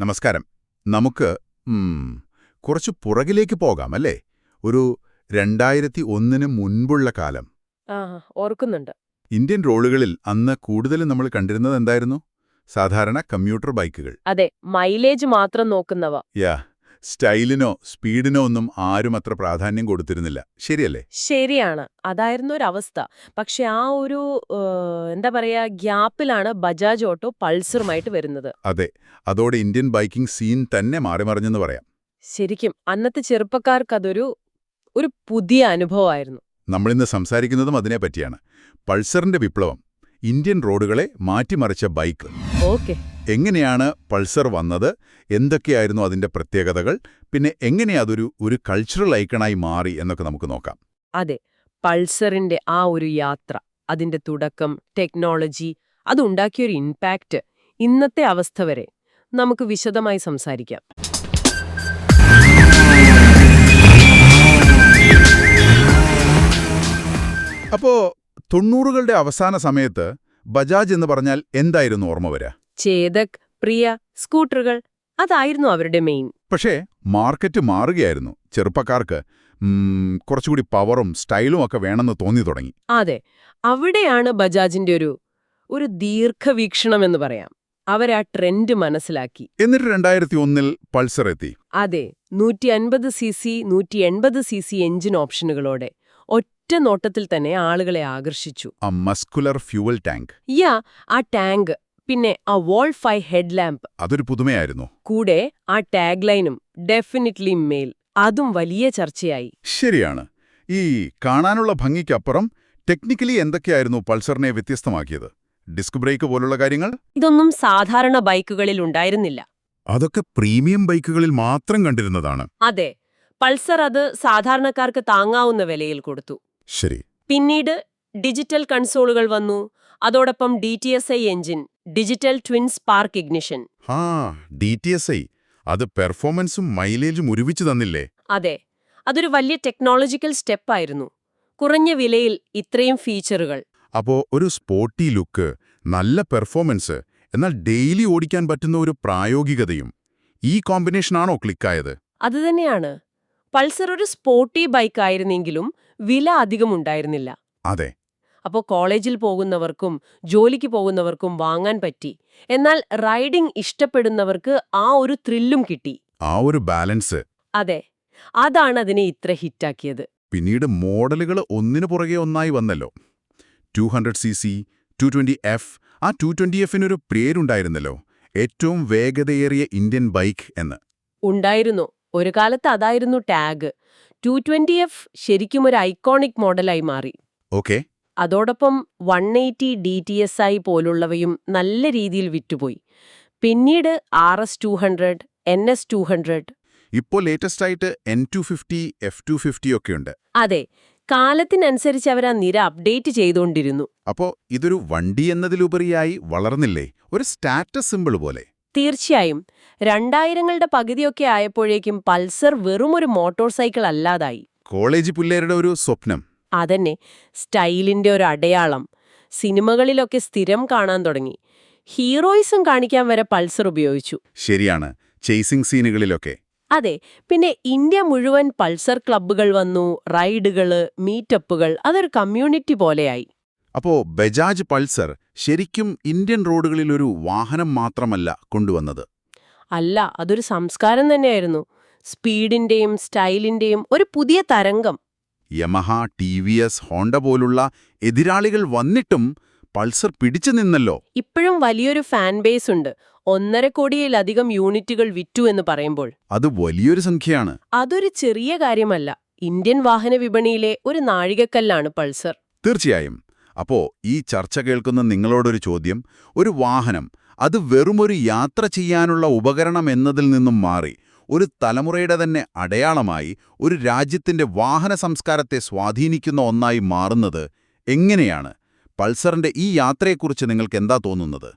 നമസ്കാരം. നമുക്ക് കുറച്ച് പുറകിലേക്ക് പോകാം അല്ലേ? ഒരു രണ്ടായിരത്തി ഒന്നിന് മുൻപുള്ള കാലം. ഓർക്കുന്നുണ്ട്. ഇന്ത്യൻ റോഡുകളിൽ അന്ന് കൂടുതലും നമ്മൾ കണ്ടിരുന്നത് എന്തായിരുന്നു? സാധാരണ കമ്മ്യൂട്ടർ ബൈക്കുകൾ. അതെ മൈലേജ് മാത്രം നോക്കുന്നവ. യാ സ്റ്റൈലിനോ സ്പീഡിനോ ഒന്നും ആരും അത്ര പ്രാധാന്യം കൊടുത്തിരുന്നില്ല. ശരിയല്ലേ? ശരിയാണ്. അതായിരുന്നു ഒരു അവസ്ഥ പക്ഷെ ആ ഒരു എന്താ പറയാ ഗ്യാപ്പിലാണ് ബജാജ് ഓട്ടോ പൾസറുമായിട്ട് വരുന്നത്. അതെ. അതോടെ ഇന്ത്യൻ ബൈക്കിംഗ് സീൻ തന്നെ മാറിമറിഞ്ഞെന്ന് പറയാം. ശരിക്കും. അന്നത്തെ ചെറുപ്പക്കാർക്ക് അതൊരു ഒരു പുതിയ അനുഭവമായിരുന്നു. നമ്മളിന്ന് സംസാരിക്കുന്നതും അതിനെപ്പറ്റിയാണ് പൾസറിന്റെ വിപ്ലവം. ഇന്ത്യൻ റോഡുകളെ മാറ്റിമറിച്ച ബൈക്ക്. ഓക്കെ. എങ്ങനെയാണ് പൾസർ വന്നത്? എന്തൊക്കെയായിരുന്നു അതിന്റെ പ്രത്യേകതകൾ? പിന്നെ എങ്ങനെ അതൊരു ഒരു കൾച്ചറൽ ഐക്കണായി മാറി എന്നൊക്കെ നമുക്ക് നോക്കാം. അതെ പൾസറിന്റെ ആ ഒരു യാത്ര അതിന്റെ തുടക്കം ടെക്നോളജി അതുണ്ടാക്കിയൊരു ഇമ്പാക്റ്റ് ഇന്നത്തെ അവസ്ഥ വരെ നമുക്ക് വിശദമായി സംസാരിക്കാം. അപ്പോ തൊണ്ണൂറുകളുടെ അവസാന സമയത്ത് ബജാജ് എന്ന് പറഞ്ഞാൽ എന്തായിരുന്നു ഓർമ്മ വരിക ചേതക് പ്രിയ സ്കൂട്ടറുകൾ അതായിരുന്നു അവരുടെ മെയിൻ പക്ഷേ മാർക്കറ്റ് മാറുകയായിരുന്നു. ചെറുപ്പക്കാർക്ക് കുറച്ചുകൂടി പവറും സ്റ്റൈലും ഒക്കെ വേണമെന്ന് തോന്നി തുടങ്ങി. അതെ അവിടെയാണ് ബജാജിന്റെ ഒരു ഒരു ദീർഘവീക്ഷണം എന്ന് പറയാം. അവരാ ട്രെൻഡ് മനസ്സിലാക്കി. എന്നിട്ട് രണ്ടായിരത്തി ഒന്നിൽ പൾസർ എത്തി. അതെ നൂറ്റി അൻപത് സി സി നൂറ്റി എൺപത് സി സി എഞ്ചിൻ ഓപ്ഷനുകളോടെ ഒറ്റ നോട്ടത്തിൽ തന്നെ ആളുകളെ ആകർഷിച്ചു. മസ്കുലർ ഫ്യൂവൽ ടാങ്ക് യാ ആ ടാങ്ക് പിന്നെ ആ വോൾ ഫൈ ഹെഡ് ലാമ്പ് അതൊരു പുതുമയായിരുന്നു. കൂടെ ആ ടാഗ് ലൈനും ഡെഫിനറ്റ്ലി മെയിൽ അതും വലിയ ചർച്ചയായി. ശരിയാണ്. ഈ കാണാനുള്ള ഭംഗിക്കപ്പുറം ടെക്നിക്കലി എന്തൊക്കെയായിരുന്നു പൾസറിനെ വ്യത്യസ്തമാക്കിയത്? ഡിസ്ക് ബ്രേക്ക് പോലുള്ള കാര്യങ്ങൾ? ഇതൊന്നും സാധാരണ ബൈക്കുകളിൽ ഉണ്ടായിരുന്നില്ല. അതൊക്കെ പ്രീമിയം ബൈക്കുകളിൽ മാത്രം കണ്ടിരുന്നതാണ്. അതെ. പൾസർ അത് സാധാരണക്കാർക്ക് താങ്ങാവുന്ന വിലയിൽ കൊടുത്തു. ശരി. പിന്നീട് ഡിജിറ്റൽ കൺസോളുകൾ വന്നു. അതോടൊപ്പം D T S I engine digital twin spark ignition. ആ ഡി ടി എസ് ഐ. അത് പെർഫോമൻസും മൈലേജും ഒരുമിച്ച് തന്നില്ലേ? അതെ. അതൊരു വലിയ ടെക്നോളജിക്കൽ സ്റ്റെപ്പ് ആയിരുന്നു കുറഞ്ഞ വിലയിൽ ഇത്രയും ഫീച്ചറുകൾ. അപ്പോ ഒരു സ്പോർട്ടി ലുക്ക് നല്ല പെർഫോമൻസ് എന്നാൽ ഡെയിലി ഓടിക്കാൻ പറ്റുന്ന ഒരു പ്രായോഗികതയും. ഈ കോമ്പിനേഷനാണോ ക്ലിക്കായത്? അതുതന്നെയാണ് പൾസർ ഒരു സ്പോർട്ടി ബൈക്ക് ആയിരുന്നെങ്കിലും വില അധികം ഉണ്ടായിരുന്നില്ല. അതെ. അപ്പോൾ കോളേജിൽ പോകുന്നവർക്കും ജോലിക്ക് പോകുന്നവർക്കും വാങ്ങാൻ പറ്റി. എന്നാൽ റൈഡിംഗ് ഇഷ്ടപ്പെടുന്നവർക്ക് ആ ഒരു ത്രില്ലും കിട്ടി. ആ ഒരു ബാലൻസ്. അതെ. അതാണ് അതിനെ ഇത്ര ഹിറ്റാക്കിയത്. പിന്നീട് മോഡലുകൾ ഒന്നിനു പുറകെ ഒന്നായി വന്നല്ലോ. Two hundred C C two twenty F ആ ടു ട്വന്റി എഫിനൊരു പേരുണ്ടായിരുന്നല്ലോ. ഏറ്റവും വേഗതയേറിയ ഇന്ത്യൻ ബൈക്ക് എന്ന്. ഉണ്ടായിരുന്നു. ഒരു കാലത്ത് അതായിരുന്നു ടാഗ്. ടു ട്വന്റി എഫ് ശരിക്കും ഒരു ഐക്കോണിക് മോഡലായി മാറി. ഓക്കെ അതോടൊപ്പം one eighty D T S I പോലുള്ളവയും നല്ല രീതിയിൽ വിറ്റുപോയി. പിന്നീട് R S two hundred N S two hundred ഇപ്പോൾ ലേറ്റസ്റ്റ് ആയിട്ട് N two fifty F two fifty ഒക്കെ ഉണ്ട്. അതെ കാലത്തിനനുസരിച്ച് അവർ ആ നിര അപ്ഡേറ്റ് ചെയ്തുകൊണ്ടിരുന്നു അപ്പോ ഇതൊരു വണ്ടി എന്നതിലുപരിയായി വളർന്നില്ലേ? ഒരു സ്റ്റാറ്റസ് സിമ്പിൾ പോലെ. തീർച്ചയായും രണ്ടായിരങ്ങളുടെ പകുതിയൊക്കെ ആയപ്പോഴേക്കും പൾസർ വെറുമൊരു മോട്ടോർ സൈക്കിൾ അല്ലാതായി. കോളേജ് പിള്ളേരുടെ ഒരു സ്വപ്നം. അതന്നെ സ്റ്റൈലിന്റെ ഒരു അടയാളം. സിനിമകളിലൊക്കെ സ്ഥിരം കാണാൻ തുടങ്ങി. ഹീറോയിസും കാണിക്കാൻ വരെ പൾസർ ഉപയോഗിച്ചു. ശരിയാണ് ചേസിംഗ് സീനുകളിലൊക്കെ. അതെ പിന്നെ ഇന്ത്യ മുഴുവൻ പൾസർ ക്ലബ്ബുകൾ വന്നു റൈഡുകൾ മീറ്റപ്പുകൾ അതൊരു കമ്മ്യൂണിറ്റി പോലെയായി. അപ്പോ ബജാജ് പൾസർ ശരിക്കും ഇന്ത്യൻ റോഡുകളിൽ ഒരു വാഹനം മാത്രമല്ല കൊണ്ടുവന്നത്. അല്ല അതൊരു സംസ്കാരം തന്നെയായിരുന്നു. സ്പീഡിന്റെയും സ്റ്റൈലിന്റെയും ഒരു പുതിയ തരംഗം. Yamaha T V S Honda പോലുള്ള എതിരാളികൾ വന്നിട്ടും പൾസർ പിടിച്ചു നിന്നല്ലോ. ഇപ്പോഴും വലിയൊരു ഫാൻ ബേസ് ഉണ്ട്. ഒന്നര കോടിയിലധികം യൂണിറ്റുകൾ വിറ്റു എന്ന് പറയുമ്പോൾ. അത് വലിയൊരു സംഖ്യയാണ്. അതൊരു ചെറിയ കാര്യമല്ല. ഇന്ത്യൻ വാഹന വിപണിയിലെ ഒരു നാഴികക്കല്ലാണ് പൾസർ. തീർച്ചയായും. അപ്പോ ഈ ചർച്ച കേൾക്കുന്ന നിങ്ങളോടൊരു ചോദ്യം. ഒരു വാഹനം അത് വെറുമൊരു യാത്ര ചെയ്യാനുള്ള ഉപകരണം എന്നതിൽ നിന്നും മാറി ഒരു തലമുറയുടെ തന്നെ അടയാളമായി ഒരു രാജ്യത്തിന്റെ വാഹന സംസ്കാരത്തെ സ്വാധീനിക്കുന്ന ഒന്നായി മാറുന്നത് എങ്ങനെയാണ്? പൾസറിന്റെ ഈ യാത്രയെക്കുറിച്ച് നിങ്ങൾക്ക് എന്താ തോന്നുന്നത്?